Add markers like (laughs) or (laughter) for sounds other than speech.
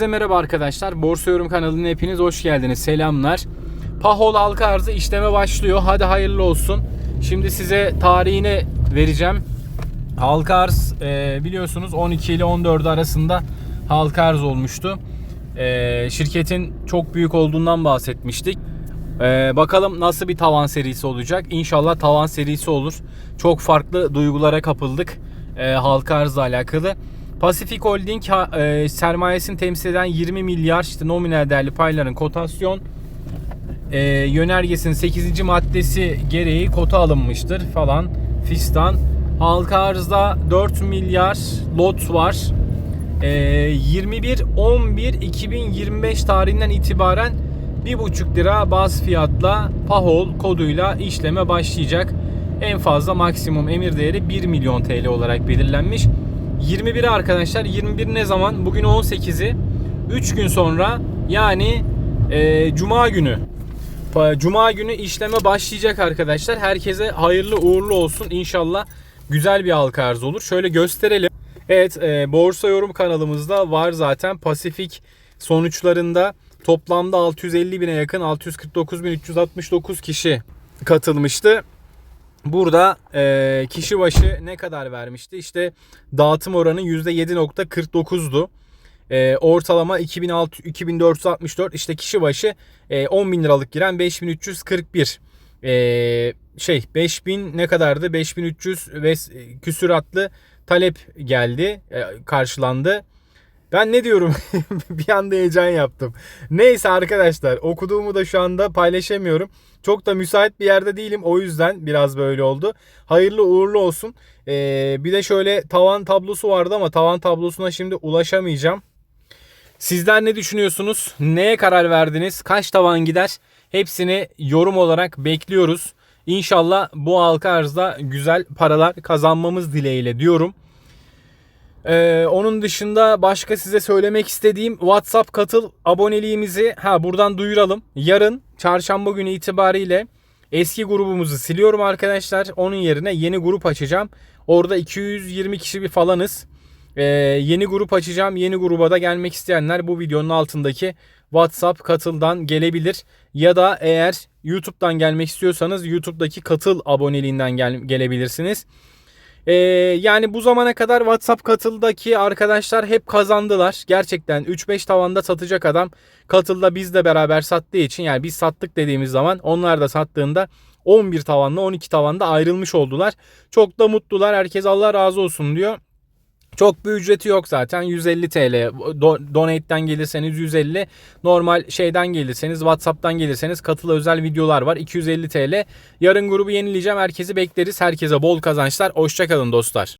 Herkese merhaba arkadaşlar. Borsa Yorum kanalına hepiniz hoş geldiniz. Selamlar. Pahol halka arzı işleme başlıyor. Hadi hayırlı olsun. Şimdi size tarihini vereceğim. Halka arz e, biliyorsunuz 12 ile 14 arasında halka arz olmuştu. E, şirketin çok büyük olduğundan bahsetmiştik. E, bakalım nasıl bir tavan serisi olacak. İnşallah tavan serisi olur. Çok farklı duygulara kapıldık e, halka arzla alakalı. Pacific Holding e, sermayesini temsil eden 20 milyar işte nominal değerli payların kotasyon e, yönergesinin 8. maddesi gereği kota alınmıştır falan fistan. Halka arzda 4 milyar lot var. E, 21-11-2025 tarihinden itibaren 1,5 lira baz fiyatla PAHOL koduyla işleme başlayacak. En fazla maksimum emir değeri 1 milyon TL olarak belirlenmiş. 21'i arkadaşlar 21 ne zaman? Bugün 18'i. 3 gün sonra yani e, Cuma günü Cuma günü işleme başlayacak arkadaşlar. Herkese hayırlı uğurlu olsun. İnşallah güzel bir halka arz olur. Şöyle gösterelim. Evet e, Borsa Yorum kanalımızda var zaten. Pasifik sonuçlarında toplamda 650 bine yakın 649.369 kişi katılmıştı. Burada e, kişi başı ne kadar vermişti? İşte dağıtım oranı %7.49'du. E, ortalama 2600, 2464 işte kişi başı e, 10 bin liralık giren 5341 e, şey 5000 ne kadardı 5300 ve küsuratlı talep geldi e, karşılandı. Ben ne diyorum (laughs) bir anda heyecan yaptım. Neyse arkadaşlar okuduğumu da şu anda paylaşamıyorum. Çok da müsait bir yerde değilim o yüzden biraz böyle oldu. Hayırlı uğurlu olsun. Ee, bir de şöyle tavan tablosu vardı ama tavan tablosuna şimdi ulaşamayacağım. Sizler ne düşünüyorsunuz? Neye karar verdiniz? Kaç tavan gider? Hepsini yorum olarak bekliyoruz. İnşallah bu halka arzda güzel paralar kazanmamız dileğiyle diyorum. Ee, onun dışında başka size söylemek istediğim WhatsApp katıl aboneliğimizi ha buradan duyuralım. Yarın çarşamba günü itibariyle eski grubumuzu siliyorum arkadaşlar. Onun yerine yeni grup açacağım. Orada 220 kişi bir falanız. Ee, yeni grup açacağım. Yeni gruba da gelmek isteyenler bu videonun altındaki WhatsApp katıldan gelebilir. Ya da eğer YouTube'dan gelmek istiyorsanız YouTube'daki katıl aboneliğinden gel- gelebilirsiniz. Ee, yani bu zamana kadar WhatsApp katıldaki arkadaşlar hep kazandılar. Gerçekten 3-5 tavanda satacak adam katılda bizle beraber sattığı için yani biz sattık dediğimiz zaman onlar da sattığında 11 tavanla 12 tavanda ayrılmış oldular. Çok da mutlular. Herkes Allah razı olsun diyor. Çok bir ücreti yok zaten. 150 TL. Do- Donate'den gelirseniz 150. Normal şeyden gelirseniz WhatsApp'tan gelirseniz katılı özel videolar var. 250 TL. Yarın grubu yenileyeceğim. Herkesi bekleriz. Herkese bol kazançlar. Hoşçakalın dostlar.